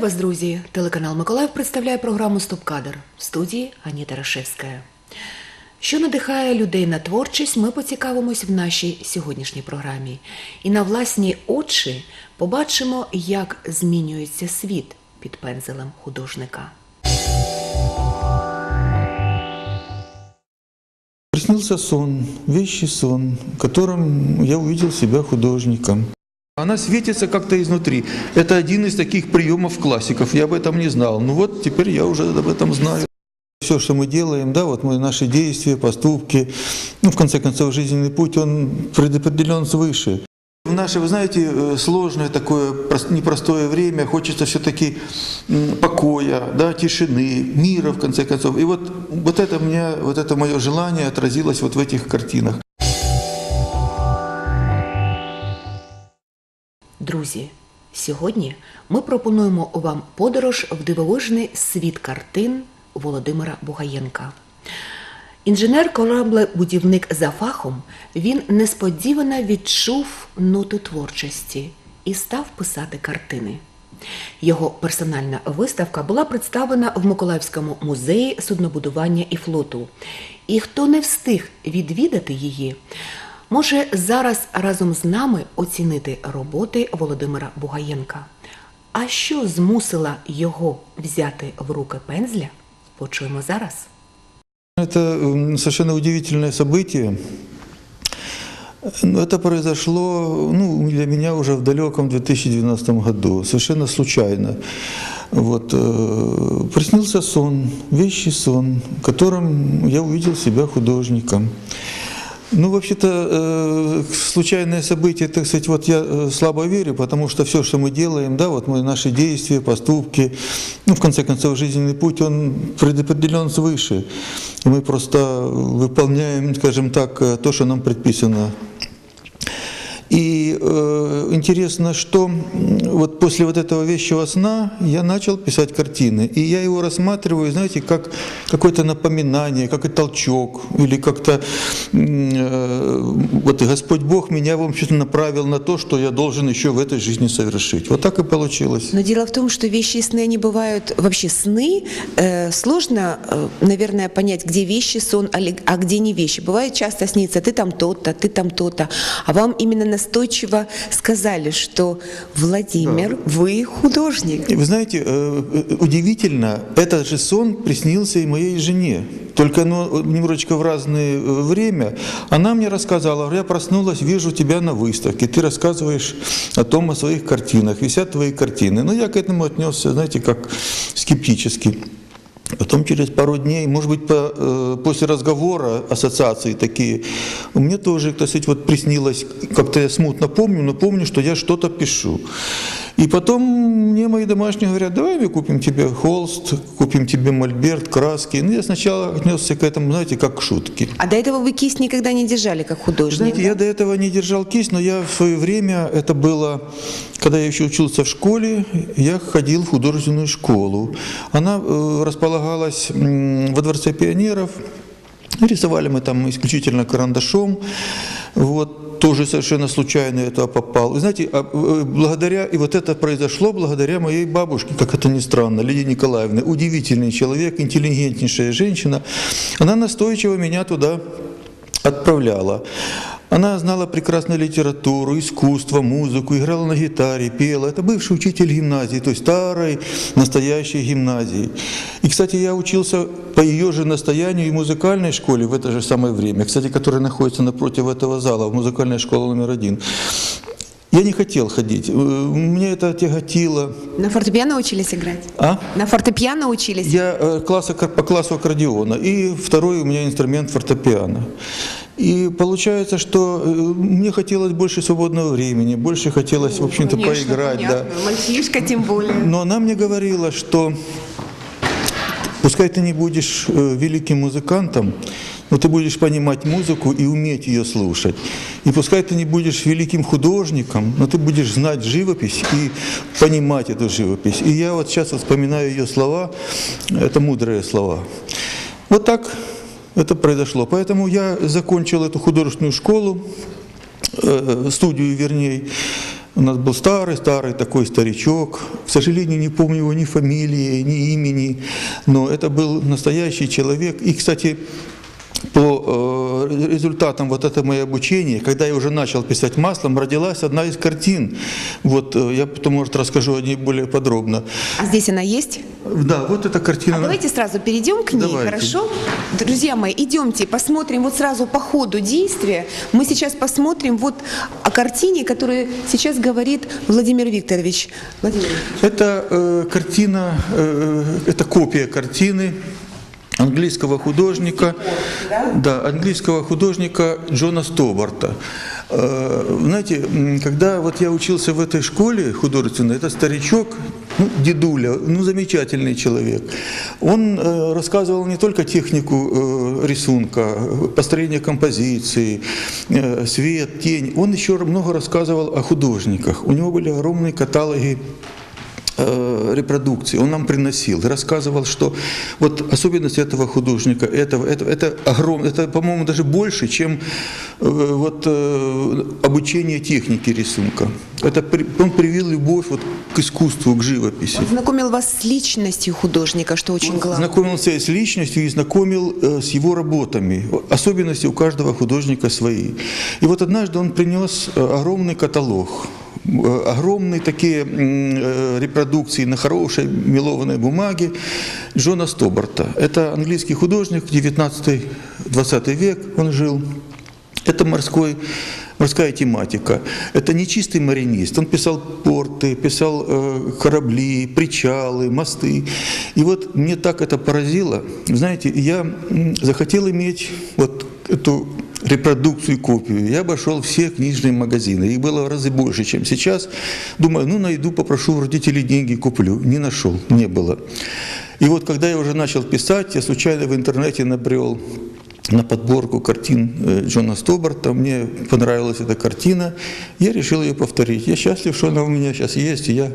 Вітаю вас, друзі! Телеканал Миколаїв представляє програму Стоп-кадр в студії Аніта Рашевська. Що надихає людей на творчість, ми поцікавимось в нашій сьогоднішній програмі. І на власні очі побачимо, як змінюється світ під пензелем художника. Приснился сон, вещий сон, в котором я увидел себя художником. Она светится как-то изнутри. Это один из таких приемов классиков. Я об этом не знал. Ну вот теперь я уже об этом знаю. Все, что мы делаем, да, вот мы, наши действия, поступки, ну, в конце концов, жизненный путь, он предопределен свыше. В наше, вы знаете, э, сложное такое прос- непростое время, хочется все-таки покоя, да, тишины, мира, в конце концов. И вот, вот это меня, вот это мое желание отразилось вот в этих картинах. Друзі, сьогодні ми пропонуємо вам подорож в дивовижний світ картин Володимира Бугаєнка. Інженер кораблебудівник за фахом, він несподівано відчув ноту творчості і став писати картини. Його персональна виставка була представлена в Миколаївському музеї суднобудування і флоту. І хто не встиг відвідати її, може зараз разом з нами оцінити роботи Володимира Бугаєнка. А що змусила його взяти в руки пензля? Почуємо зараз. Это м, совершенно удивительное событие. Но Это произошло ну, для меня уже в далеком 2012 году, совершенно случайно. Вот, э, приснился сон, вещий сон, в котором я увидел себя художником. Ну, вообще-то, э, случайное событие, так сказать, вот я э, слабо верю, потому что все, что мы делаем, да, вот мы, наши действия, поступки, ну, в конце концов, жизненный путь, он предопределен свыше. Мы просто выполняем, скажем так, э, то, что нам предписано и э, интересно, что вот после вот этого вещего сна я начал писать картины. И я его рассматриваю, знаете, как какое-то напоминание, как и толчок, или как-то э, вот Господь Бог меня, в общем-то, направил на то, что я должен еще в этой жизни совершить. Вот так и получилось. Но дело в том, что вещи и сны, они бывают вообще сны. э, сложно, э, наверное, понять, где вещи сон, а а где не вещи. Бывает часто снится, ты там то-то, ты там то-то. А вам именно настойчиво сказали, что Владимир, вы художник. Вы знаете, э, э, удивительно, этот же сон приснился и моей жене. Только ну, немножечко в разное э, время. Она мне рассказала, я проснулась, вижу тебя на выставке, ты рассказываешь о том, о своих картинах, висят твои картины. Но я к этому отнесся, знаете, как скептически. Потом через пару дней, может быть, по, э, после разговора ассоциации такие, мне тоже, сказать, вот приснилось, как-то я смутно помню, но помню, что я что-то пишу. И потом мне мои домашние говорят, давай мы купим тебе холст, купим тебе мольберт, краски. Ну, я сначала отнесся к этому, знаете, как к шутке. А до этого вы кисть никогда не держали, как художник. Знаете, я до этого не держал кисть, но я в свое время, это было, когда я еще учился в школе, я ходил в художественную школу. Она э, располагалась м, во Дворце пионеров. Рисовали мы там исключительно карандашом. Вот, тоже совершенно случайно это попал. Вы знаете, а, э, благодаря, и вот это произошло благодаря моей бабушке, как это ни странно, Лидии Николаевне. Удивительный человек, интеллигентнейшая женщина. Она настойчиво меня туда отправляла. Она знала прекрасно литературу, искусство, музыку, играла на гитаре, пела. Это бывший учитель гимназии, то есть старой, настоящей гимназии. И, кстати, я учился по ее же настоянию и музыкальной школе в это же самое время, кстати, которая находится напротив этого зала, в музыкальной школе номер один. Я не хотел ходить, э, мне это тяготило. На фортепиано учились играть? А? На фортепиано учились? Я э, класса, по классу аккордеона, и второй у меня инструмент фортепиано. И получается, что э, мне хотелось больше свободного времени, больше хотелось, в общем-то, поиграть. Да. Мальчишка тем более. Но она мне говорила, что пускай ты не будешь э, великим музыкантом, но ты будешь понимать музыку и уметь ее слушать. И пускай ты не будешь великим художником, но ты будешь знать живопись и понимать эту живопись. И я вот сейчас вспоминаю ее слова, это мудрые слова. Вот так это произошло. Поэтому я закончил эту художественную школу, э, студию вернее, У нас был старый-старый такой старичок. К сожалению, не помню его ни фамилии, ни имени, но это был настоящий человек. И, кстати, по результатам вот этого моего обучения, когда я уже начал писать маслом, родилась одна из картин. Вот э, я потом, может, расскажу о ней более подробно. А здесь она есть? Да, вот эта картина. А давайте сразу перейдем к ней, Давайте. хорошо? Друзья мои, идемте, посмотрим вот сразу по ходу действия. Мы сейчас посмотрим вот о картине, которую сейчас говорит Владимир Викторович. Владимир Викторович. Это э, картина, э, это копия картины английского художника, да, английского художника Джона Стобарта. Э, Знаете, когда вот я учился в этой школе художественной, это старичок, ну, дедуля, ну, замечательный человек. Он э, рассказывал не только технику э, рисунка, построение композиции, э, свет, тень, он еще много рассказывал о художниках. У него были огромные каталоги э, репродукции, он нам приносил рассказывал, что вот особенность этого художника, этого, это, это огромно, это, по-моему, даже больше, чем э, вот э, обучение технике рисунка. Это при- он привил любовь вот к искусству, к живописи. Он знакомил вас с личностью художника, что очень главное. Знакомился с личностью и знакомил э, с его работами. Особенности у каждого художника свои. И вот однажды он принес огромный каталог, огромные такие э, репродукции на хорошей мелованной бумаге Джона Стобарта. Это английский художник, 19-20 век он жил. Это морской, морская тематика. Это не чистый маринист. Он писал порты, писал э, корабли, причалы, мосты. И вот мне так это поразило. Знаете, я захотел иметь вот эту репродукцию, копию. Я обошел все книжные магазины. Их было в разы больше, чем сейчас. Думаю, ну найду, попрошу у родителей деньги, куплю. Не нашел, не было. И вот когда я уже начал писать, я случайно в интернете набрел на подборку картин э, Джона Стобарта. Мне понравилась эта картина. Я решил ее повторить. Я счастлив, что она у меня сейчас есть, и я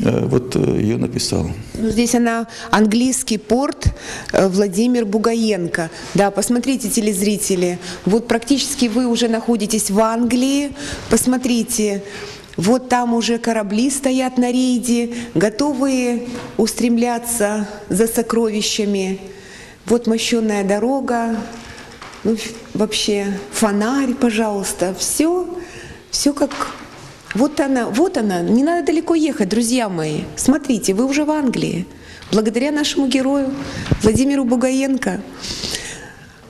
э, вот э, ее написал. Ну, здесь она английский порт Владимир Бугаенко. Да, посмотрите, телезрители. Вот практически вы уже находитесь в Англии. Посмотрите. Вот там уже корабли стоят на рейде, готовые устремляться за сокровищами. Вот мощенная дорога, ну, вообще фонарь, пожалуйста, все, все как вот она, вот она, не надо далеко ехать, друзья мои. Смотрите, вы уже в Англии. Благодаря нашему герою Владимиру Бугаенко.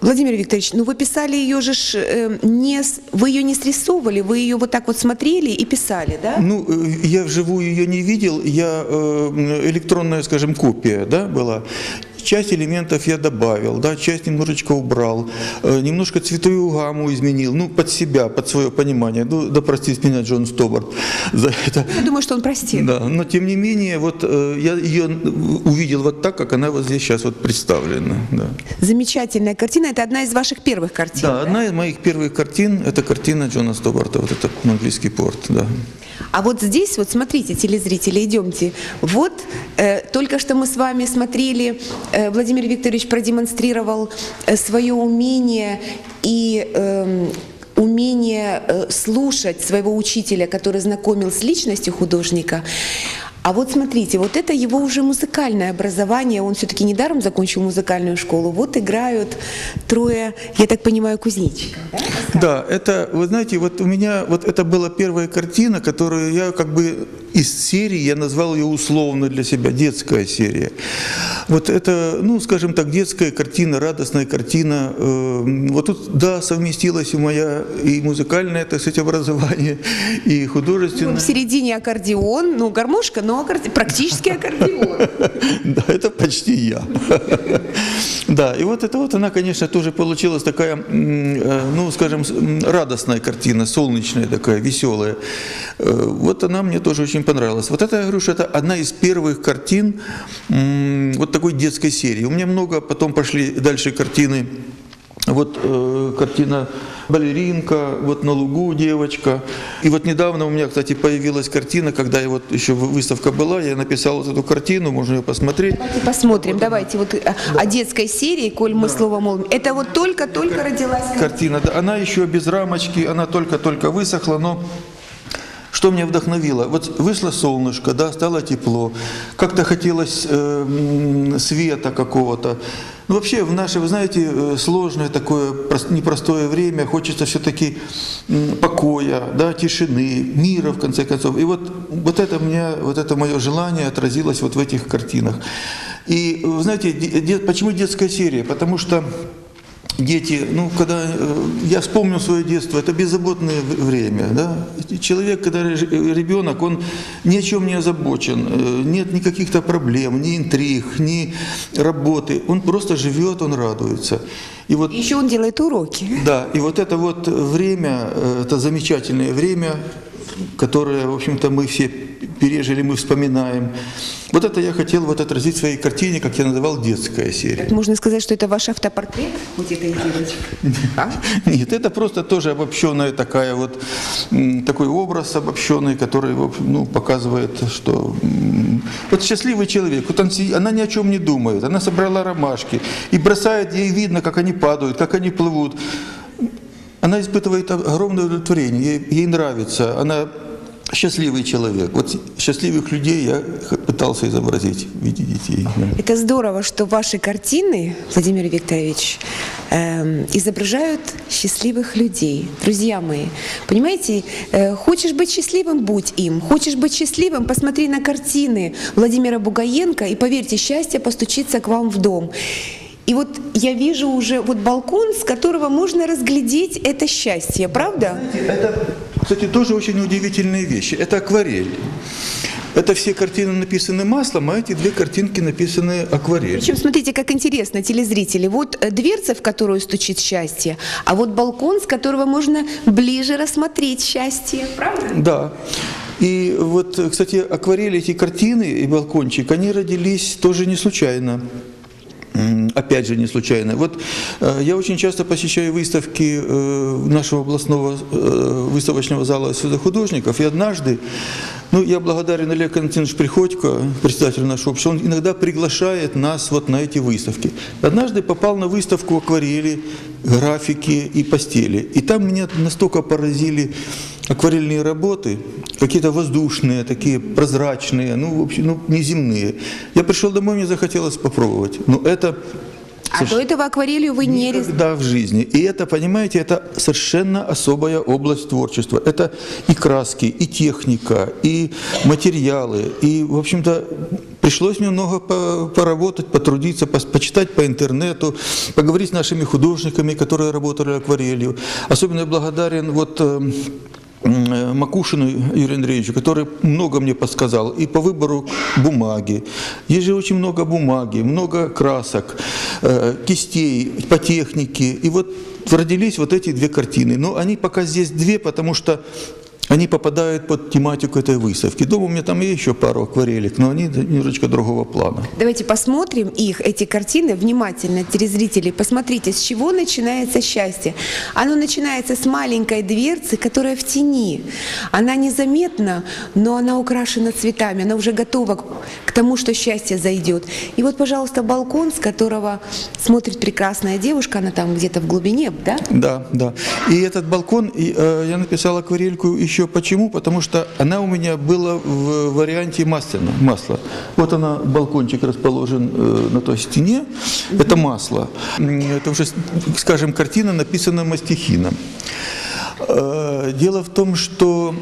Владимир Викторович, ну вы писали ее же, э, не, вы ее не срисовывали, вы ее вот так вот смотрели и писали, да? Ну, э, я вживую ее не видел, я э, электронная, скажем, копия, да, была. Часть элементов я добавил, да, часть немножечко убрал, э, немножко цветовую гамму изменил, ну, под себя, под свое понимание. Ну, да простит меня Джон Стобарт за это. Я думаю, что он простит. Да, но тем не менее, вот э, я ее увидел вот так, как она вот здесь сейчас вот представлена. Да. Замечательная картина. Это одна из ваших первых картин. Да, одна из моих первых картин – это картина Джона Стобарта, вот это английский порт, да. А вот здесь, вот смотрите, телезрители, идемте. Вот э, только что мы с вами смотрели, Владимир Викторович продемонстрировал э, свое умение и эм, умение э, слушать своего учителя, который знакомил с личностью художника. А вот смотрите, вот это его уже музыкальное образование, он все-таки недаром закончил музыкальную школу. Вот играют трое, я так понимаю, кузнечиков. да? Да, это, вы знаете, вот у меня, вот это была первая картина, которую я как бы из серии, я назвал ее условно для себя, детская серия. Вот это, ну, скажем так, детская картина, радостная картина. Э, Вот тут, да, совместилась и моя и музыкальное, так сказать, образование, и художественное. В середине аккордеон, ну гармошка, но аккорде- практически аккордеон. Да, это почти я. Да, и вот это вот она, конечно, тоже получилась такая, э, ну, скажем, радостная картина, солнечная такая, веселая. Э, Вот она мне тоже очень понравилась. Вот это, я говорю, что это одна из первых картин вот такой детской серии. У меня много потом пошли дальше картины. Вот э, картина «Балеринка», вот «На лугу девочка». И вот недавно у меня, кстати, появилась картина, когда я вот еще вы- выставка была, я написал вот эту картину, можно ее посмотреть. Давайте посмотрим, давайте вот э, о детской серии, коль мы слово молвим. Это вот только-только родилась. Картина, да, она еще без рамочки, она только-только высохла, но Что меня вдохновило? Вот вышло солнышко, да, стало тепло, как-то хотелось э, света какого-то. Ну, вообще, в наше, вы знаете, э, сложное такое прос- непростое время, хочется все-таки покоя, да, тишины, мира, в конце концов. И вот, вот это меня, вот это мое желание отразилось вот в этих картинах. И, вы знаете, де- почему детская серия? Потому что Дети, ну, когда э, я вспомнил свое детство, это беззаботное время, да. Человек, когда ре- ребенок, он ни о чем не озабочен, э, нет никаких-то проблем, ни интриг, ни работы, он просто живет, он радуется. И вот Еще он делает уроки. да, и вот это вот время, э, это замечательное время, которое, в общем-то, мы все пережили, мы вспоминаем. Вот это я хотел вот отразить в своей картине, как я называл детская серия. Можно сказать, что это ваш автопортрет, вот этой девочки. А? Нет, это просто тоже обобщенная такая вот, такой образ обобщенный, который ну, показывает, что вот счастливый человек, вот он, она ни о чем не думает, она собрала ромашки и бросает, ей видно, как они падают, как они плывут. Она испытывает огромное удовлетворение, ей, ей нравится, она счастливый человек. Вот счастливых людей я пытался изобразить в виде детей. Это здорово, что ваши картины, Владимир Викторович, эм, изображают счастливых людей. Друзья мои, понимаете, э, хочешь быть счастливым, будь им. Хочешь быть счастливым, посмотри на картины Владимира Бугаенко, и поверьте, счастье постучится к вам в дом. И вот я вижу уже вот балкон, с которого можно разглядеть это счастье, правда? Это, кстати, тоже очень удивительные вещи. Это акварель. Это все картины написаны маслом, а эти две картинки написаны акварелью. Причем, смотрите, как интересно, телезрители. Вот э, дверца, в которую стучит счастье, а вот балкон, с которого можно ближе рассмотреть счастье, правда? Да. И вот, кстати, акварели, эти картины и балкончик, они родились тоже не случайно. Опять же, не случайно. Вот э, я очень часто посещаю выставки э, нашего областного э, выставочного зала Союза художников, и однажды, ну, я благодарен Олегу Константиновичу Приходько, председателю нашего общества, он иногда приглашает нас вот на эти выставки. Однажды попал на выставку акварели, графики и постели. И там меня настолько поразили акварельные работы, какие-то воздушные, такие прозрачные, ну, в общем, ну, неземные. Я пришел домой, мне захотелось попробовать. Но это А до этого акварелью вы не рис- Никогда в жизни. И это, понимаете, это совершенно особая область творчества. Это и краски, и техника, и материалы. И, в общем-то, пришлось мне много по- поработать, потрудиться, почитать по интернету, поговорить с нашими художниками, которые работали акварелью. Особенно благодарен вот э, м, Макушину Юрию Андреевичу, который много мне подсказал и по выбору бумаги. Есть же очень много бумаги, много красок, э, кистей, по технике. И вот родились вот эти две картины. Но они пока здесь две, потому что они попадают под тематику этой выставки. Дома у меня там есть еще пару акварелек, но они немножечко другого плана. Давайте посмотрим их, эти картины, внимательно, телезрители. Посмотрите, с чего начинается счастье. Оно начинается с маленькой дверцы, которая в тени. Она незаметна, но она украшена цветами. Она уже готова к- тому, что счастье зайдет. И вот, пожалуйста, балкон, с которого смотрит прекрасная девушка. Она там где-то в глубине, да? Да, да. И этот балкон, э, я написал акварельку еще почему? Потому что она у меня была в варианте масляно, масла. Вот она, балкончик расположен э, на той стене, это масло. Это уже, скажем, картина написана мастихином. Э, Дело в том, что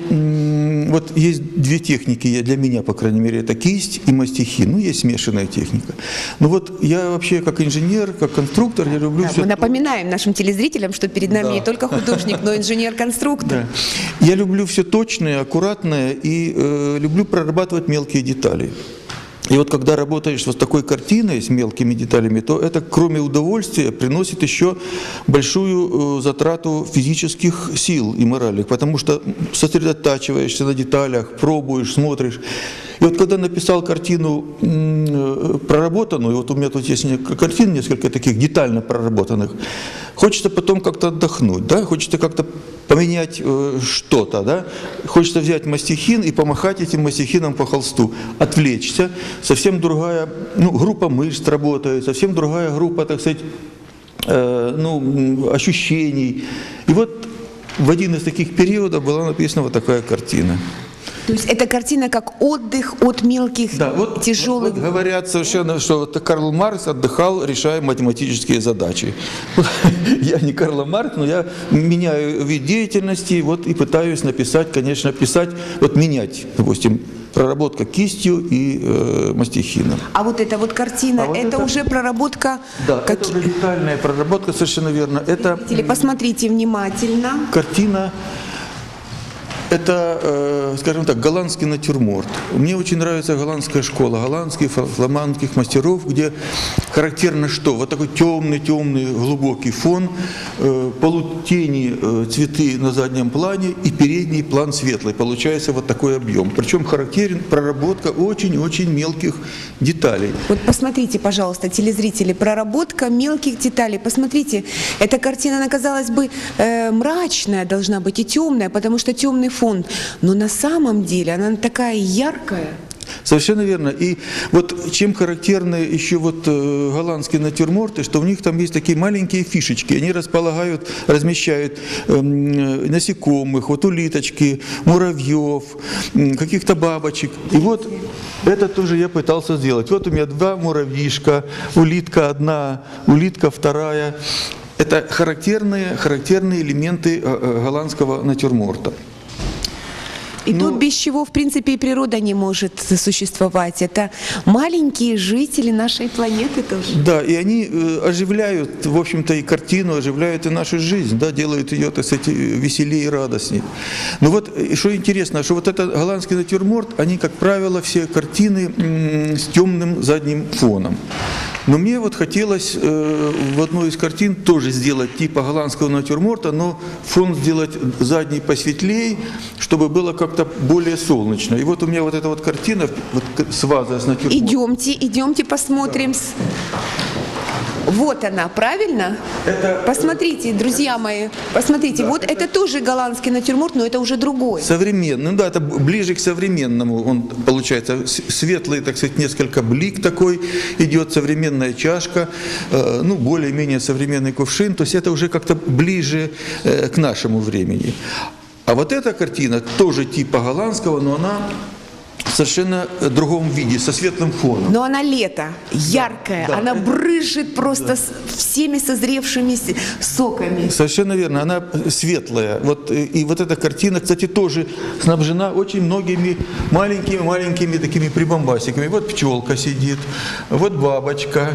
вот есть две техники, для меня, по крайней мере, это кисть и мастихин. Ну, есть смешанная техника. Ну вот я вообще как инженер, как конструктор, я люблю Да, все мы напоминаем нашим телезрителям, что перед нами Да. не только художник, но и инженер-конструктор. Да. Я люблю все точное, аккуратное и э, люблю прорабатывать мелкие детали. И вот когда работаешь вот такой картиной, с мелкими деталями, то это кроме удовольствия приносит еще большую э, затрату физических сил и моральных, потому что сосредотачиваешься на деталях, пробуешь, смотришь. И вот когда написал картину э, проработанную, вот у меня тут есть картин, несколько таких детально проработанных, хочется потом как-то отдохнуть, да, хочется как-то поменять э, что-то, да, хочется взять мастихин и помахать этим мастихином по холсту, отвлечься, совсем другая, ну, группа мышц работает, совсем другая группа, так сказать, э, ну, ощущений. И вот в один из таких периодов была написана вот такая картина. То есть эта картина как отдых от мелких, Да, вот, тяжелых. вот говорят совершенно, что вот Карл Маркс отдыхал, решая математические задачи. Я не Карл Маркс, но я меняю вид деятельности вот, и пытаюсь написать, конечно, писать, вот менять, допустим, проработка кистью и э, мастихином. А вот эта вот картина, А вот это, это- уже проработка. Да, как- это уже детальная проработка, совершенно верно. Это Или посмотрите внимательно. картина, это, э, скажем так, голландский натюрморт. Мне очень нравится голландская школа, голландских, фламандских мастеров, где характерно что? Вот такой темный, темный, глубокий фон, э, полутени, э, цветы на заднем плане и передний план светлый. Получается вот такой объем. Причем характерен проработка очень-очень мелких деталей. Вот посмотрите, пожалуйста, телезрители, проработка мелких деталей. Посмотрите, эта картина, она, казалось бы, мрачная должна быть и темная, потому что темный фон. Но на самом деле она такая яркая. Совершенно верно. И вот чем характерны еще вот э, голландские натюрморты, что у них там есть такие маленькие фишечки. Они располагают, размещают эм, э, насекомых, вот улиточки, муравьев, каких-то бабочек. И вот это тоже я пытался сделать. Вот у меня два муравьишка, улитка одна, улитка вторая. Это характерные, характерные элементы э, голландского натюрморта. И Ну- тут без чего, в принципе, и природа не может существовать. Это маленькие жители нашей планеты тоже. Да, и они э, оживляют, в общем-то, и картину, оживляют и нашу жизнь, да, делают ее, так сказать, веселее и радостнее. Но вот, э, что интересно, что вот этот голландский натюрморт, они, как правило, все картины с темным задним фоном. Но мне вот хотелось э, в одной из картин тоже сделать типа голландского натюрморта, но фон сделать задний посветлее, чтобы было как-то более солнечно. И вот у меня вот эта вот картина вот, с вазой с натюрмортом. Идемте, идемте посмотрим. с- Вот она, правильно? Посмотрите, друзья мои, посмотрите, вот это тоже голландский натюрморт, но это уже другой. Современный, ну да, это ближе к современному, он получается светлый, так сказать, несколько блик такой идет, современная чашка, э, ну более-менее современный кувшин, то есть это уже как-то ближе э, к нашему времени. А вот эта картина тоже типа голландского, но она в совершенно э, другом виде, со светлым фоном. Но она лето, яркая, да, она это- брыжет просто с всеми созревшими соками. Совершенно верно, она светлая. Вот, э, и вот эта картина, кстати, тоже снабжена очень многими маленькими-маленькими такими прибамбасиками. Вот пчелка сидит, вот бабочка.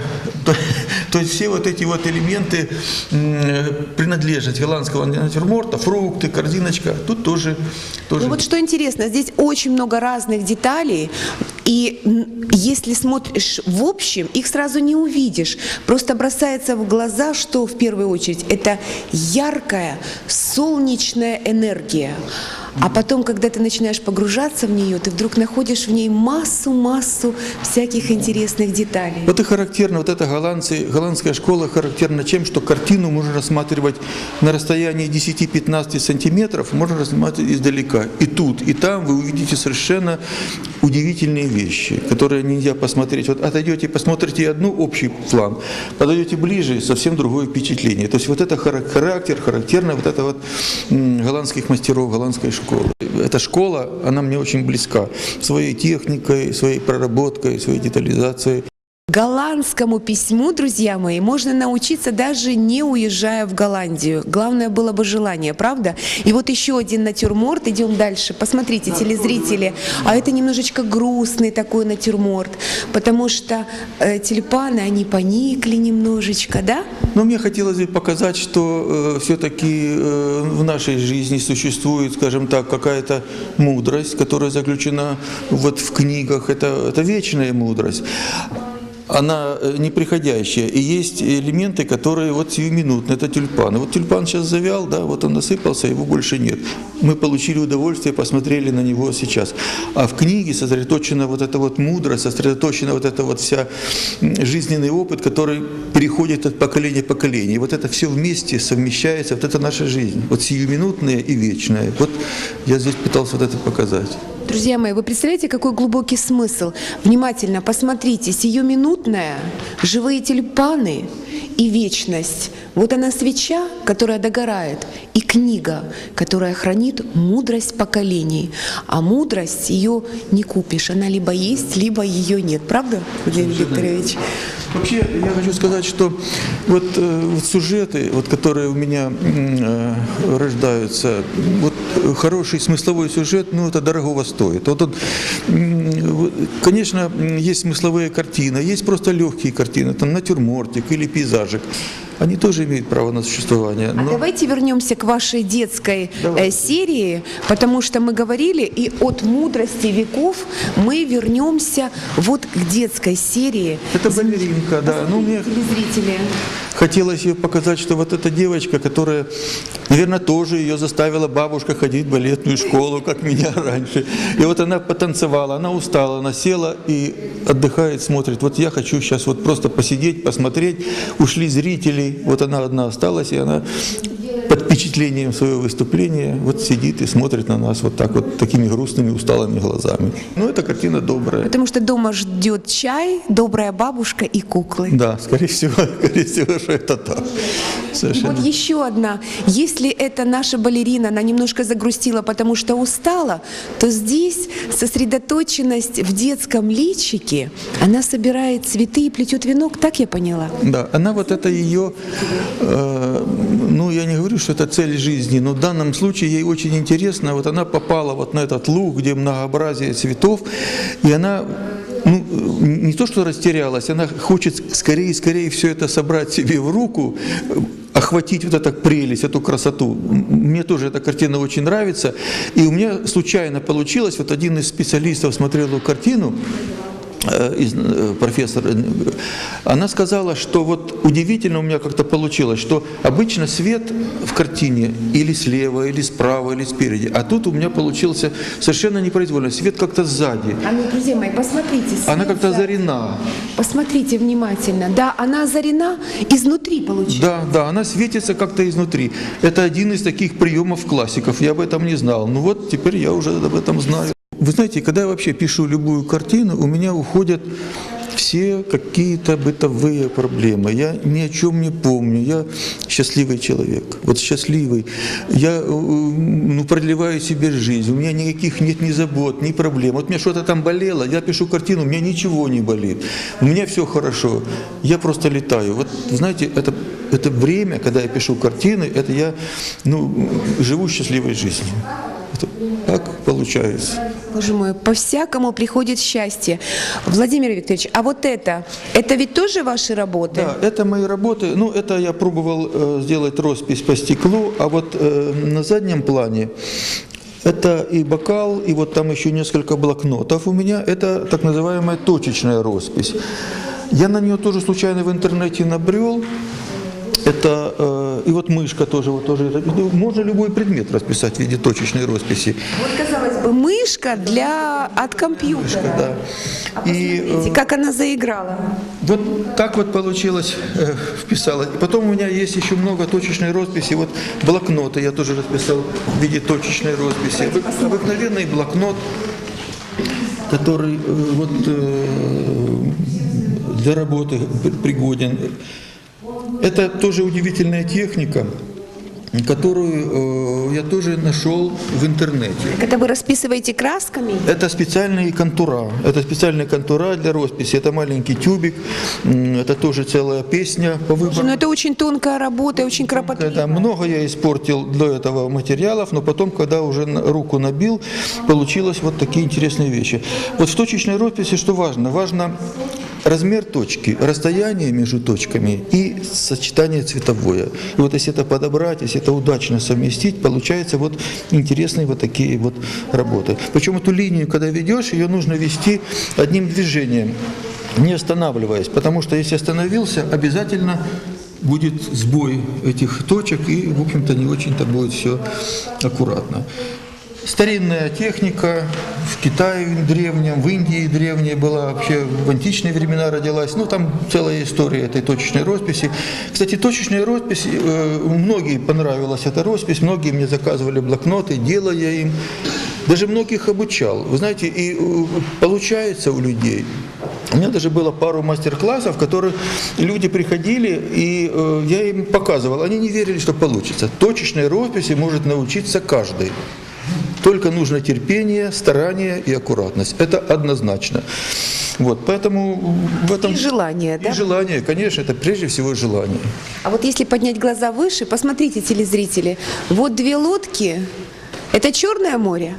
То, есть все вот эти вот элементы, м, принадлежность голландского натюрморта, фрукты, корзиночка, тут тоже, тоже Ну вот что интересно, здесь очень много разных деталей, и если смотришь в общем, их сразу не увидишь. Просто бросается в глаза, что в первую очередь это яркая солнечная энергия. А потом, когда ты начинаешь погружаться в нее, ты вдруг находишь в ней массу-массу всяких интересных деталей. Вот и характерно, вот эта голландцы, голландская школа характерна чем, что картину можно рассматривать на расстоянии 10-15 сантиметров, можно рассматривать издалека. И тут, и там вы увидите совершенно удивительные вещи, которые нельзя посмотреть. Вот отойдете, посмотрите одну общий план, подойдете ближе, совсем другое впечатление. То есть вот это хара- характер, характерно вот это вот голландских мастеров, голландской школы. Эта школа, она мне очень близка своей техникой, своей проработкой, своей детализацией. Голландскому письму, друзья мои, можно научиться даже не уезжая в Голландию. Главное было бы желание, правда? И вот еще один натюрморт. Идем дальше. Посмотрите, телезрители. А это немножечко грустный такой натюрморт, потому что э, тюльпаны, они поникли немножечко, да? Но мне хотелось бы показать, что все-таки в нашей жизни существует, скажем так, какая-то мудрость, которая заключена вот в книгах. Это, это вечная мудрость. Она э, неприходящая. И есть элементы, которые вот сиюминутные. Это тюльпан. И вот тюльпан сейчас завял, да, вот он насыпался, его больше нет. Мы получили удовольствие, посмотрели на него сейчас. А в книге сосредоточена вот эта вот мудрость, сосредоточена вот эта вот вся жизненный опыт, который переходит от поколения к поколению. И вот это все вместе совмещается, вот это наша жизнь. Вот сиюминутная и вечная. Вот я здесь пытался вот это показать. Друзья мои, вы представляете, какой глубокий смысл? Внимательно посмотрите, сиюминутное, живые тюльпаны и вечность. Вот она свеча, которая догорает, и книга, которая хранит мудрость поколений. А мудрость ее не купишь. Она либо есть, либо ее нет. Правда, Владимир Викторович? Вообще, я хочу сказать, что вот, э, вот сюжеты, вот, которые у меня э, рождаются, вот хороший смысловой сюжет, ну, это дорогого стоит. Вот, он, конечно, есть смысловые картины, есть просто легкие картины, там натюрмортик или пейзажик. Они тоже имеют право на существование. А но- давайте вернемся к вашей детской Давай. э, серии, потому что мы говорили, и от мудрости веков мы вернемся вот к детской серии. Это балеринка, да. Ну, мне Телезрители. Хотелось ее показать, что вот эта девочка, которая, наверное, тоже ее заставила бабушка ходить в балетную школу, как меня раньше. И вот она потанцевала, она устала, она села и отдыхает, смотрит. Вот я хочу сейчас вот просто посидеть, посмотреть. Ушли зрители, вот она одна осталась, и она под впечатлением своего выступления вот сидит и смотрит на нас вот так вот такими грустными, усталыми глазами. Ну, эта картина добрая. Потому что дома ждет чай, добрая бабушка и куклы. Да, скорее всего, скорее всего, что это так. И Совершенно. вот еще одна. Если это наша балерина, она немножко загрустила, потому что устала, то здесь сосредоточенность в детском личике, она собирает цветы и плетет венок, так я поняла? Да, она вот это ее, э, ну я не говорю, что это цель жизни, но в данном случае ей очень интересно, вот она попала вот на этот луг, где многообразие цветов, и она ну, не то, что растерялась, она хочет скорее и скорее все это собрать себе в руку, охватить вот эту прелесть, эту красоту. Мне тоже эта картина очень нравится. И у меня случайно получилось, вот один из специалистов смотрел эту картину, профессор, э, она сказала, что вот удивительно у меня как-то получилось, что обычно свет в картине или слева, или справа, или спереди, а тут у меня получился совершенно непроизвольно, свет как-то сзади, А ну, друзья мои, посмотрите. она как-то озарена. Посмотрите внимательно. Да, она озарена изнутри получается. Да, да, она светится как-то изнутри. Это один из таких приемов классиков, я об этом не знал. Ну вот теперь я уже об этом знаю. Вы знаете, когда я вообще пишу любую картину, у меня уходят все какие-то бытовые проблемы. Я ни о чем не помню. Я счастливый человек. Вот счастливый. Я э, ну, продлеваю себе жизнь. У меня никаких нет ни забот, ни проблем. Вот меня что-то там болело, я пишу картину, у меня ничего не болит. У меня все хорошо. Я просто летаю. Вот знаете, это, это время, когда я пишу картины, это я ну, живу счастливой жизнью. Это так получается. Боже мой, по-всякому приходит счастье. Владимир Викторович, а вот это, это ведь тоже ваши работы? Да, это мои работы. Ну, это я пробовал э, сделать роспись по стеклу, а вот э, на заднем плане это и бокал, и вот там еще несколько блокнотов у меня. Это так называемая точечная роспись. Я на нее тоже случайно в интернете набрел. Это э, и вот мышка тоже, вот тоже. ну, Можно любой предмет расписать в виде точечной росписи. Вот, казалось бы, мышка для от компьютера. Да. А И э, как она заиграла. Вот так вот получилось, э, вписала. И потом у меня есть еще много точечной росписи. Вот блокноты я тоже расписал в виде точечной росписи. Обык- Обыкновенный блокнот, который э, вот э, для работы при- пригоден. Это тоже удивительная техника, которую э, я тоже нашел в интернете. Это вы расписываете красками? Это специальные контура. Это специальные контура для росписи. Это маленький тюбик. Это тоже целая песня по выбору. Ну, это очень тонкая работа, и очень кропотливая. Да, много я испортил до этого материалов, но потом, когда уже руку набил, получилось вот такие интересные вещи. Вот в точечной росписи что важно? Важно размер точки, расстояние между точками и сочетание цветовое. И вот если это подобрать, если это удачно совместить, получается вот интересные вот такие вот работы. Причем эту линию, когда ведешь, ее нужно вести одним движением, не останавливаясь, потому что если остановился, обязательно будет сбой этих точек и, в общем-то, не очень-то будет все аккуратно. Старинная техника в Китае древнем, в Индии древняя была, вообще в античные времена родилась. Ну, там целая история этой точечной росписи. Кстати, точечная роспись, э, многие понравилась эта роспись, многие мне заказывали блокноты, делая им. даже многих обучал. Вы знаете, и э, получается у людей. У меня даже было пару мастер-классов, в которых люди приходили, и э, я им показывал. Они не верили, что получится. Точечной росписи может научиться каждый. Только нужно терпение, старание и аккуратность. Это однозначно. Вот, поэтому в этом... И желание, И да? желание, конечно, это прежде всего желание. А вот если поднять глаза выше, посмотрите, телезрители, вот две лодки, это Черное море.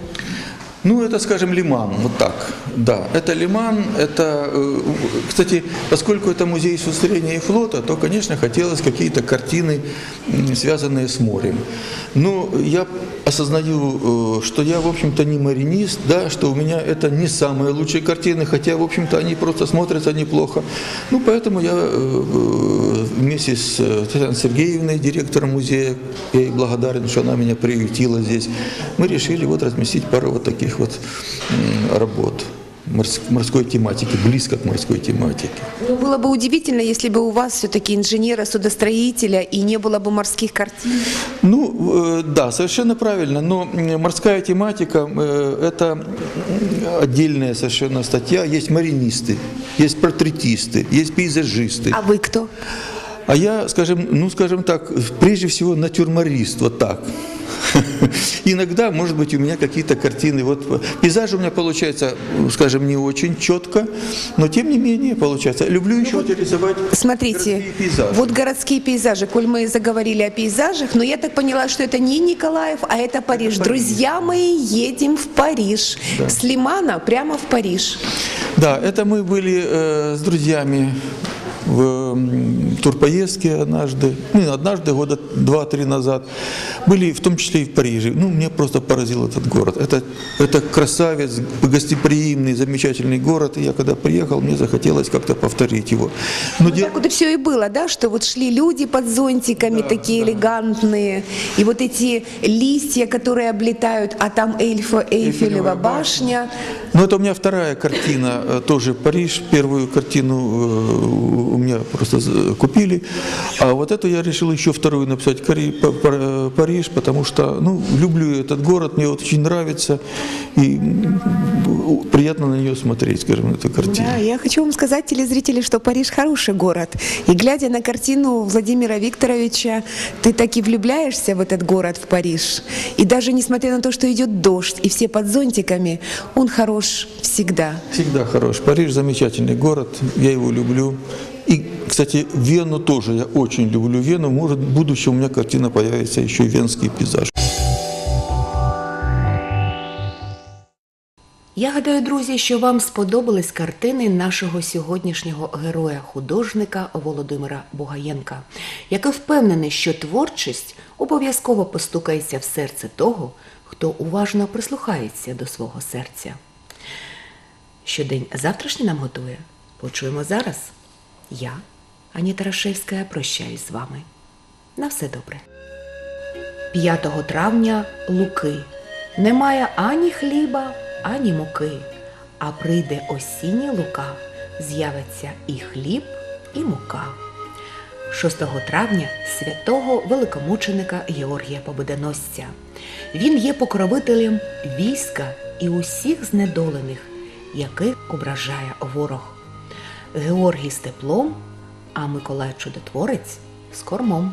Ну, это, скажем, лиман, вот так. Да, это лиман, это, э, кстати, поскольку это музей судостроения и флота, то, конечно, хотелось какие-то картины, связанные с морем. Но я осознаю, э, что я, в общем-то, не маринист, да, что у меня это не самые лучшие картины, хотя, в общем-то, они просто смотрятся неплохо. Ну, поэтому я э, вместе с Татьяной Сергеевной, директором музея, я ей благодарен, что она меня приютила здесь, мы решили вот разместить пару вот таких вот работ морской тематики, близко к морской тематике. Ну, было бы удивительно, если бы у вас все-таки инженера, судостроителя и не было бы морских картин. Ну, э, да, совершенно правильно, но морская тематика э, – это отдельная совершенно статья. Есть маринисты, есть портретисты, есть пейзажисты. А вы кто? А я, скажем, ну, скажем так, прежде всего натюрморист, вот так. Иногда, может быть, у меня какие-то картины. Вот пейзаж у меня получается, скажем, не очень четко, но тем не менее получается. Люблю еще вот рисовать Смотрите, городские пейзажи. вот городские пейзажи, коль мы заговорили о пейзажах, но я так поняла, что это не Николаев, а это Париж. Друзья мои, едем в Париж. С Лимана прямо в Париж. Да, это мы были э, с друзьями в турпоездке однажды, ну, однажды, года два-три назад. Были в том числе и в Париже. Ну, меня просто поразил этот город. Это, это красавец, гостеприимный, замечательный город. И я когда приехал, мне захотелось как-то повторить его. Но Вот де- так вот и все и было, да, что вот шли люди под зонтиками такие элегантные, и вот эти листья, которые облетают, а там Эльфа, Эйфелева Эйфелева башня. Ну, это у меня вторая картина, э, тоже Париж. Первую картину э, у меня просто купили. А вот эту я решил еще вторую написать Париж, потому что, ну, люблю этот город, мне вот очень нравится. И приятно на нее смотреть, скажем, на эту картину. Да, я хочу вам сказать, телезрители, что Париж хороший город. И глядя на картину Владимира Викторовича, ты так и влюбляешься в этот город, в Париж. И даже несмотря на то, что идет дождь, и все под зонтиками, он хорош всегда. Всегда хорош. Париж замечательный город, я его люблю. И, кстати, Вену тоже я очень люблю Вену. Может, в будущем у меня картина появится еще и венский пейзаж. Я гадаю, друзі, що вам сподобались картини нашого сьогоднішнього героя-художника Володимира Бугаєнка, який впевнений, що творчість обов'язково постукається в серце того, хто уважно прислухається до свого серця. Що день завтрашній нам готує, почуємо зараз. Я, Аніта Рашевська, прощаюсь з вами. На все добре. 5 травня Луки. Немає ані хліба, ані муки. А прийде осіння лука, з'явиться і хліб, і мука. 6 травня святого великомученика Георгія Победоносця. Він є покровителем війська і усіх знедолених, яких ображає ворог. Георгій з теплом, а Миколай Чудотворець з кормом.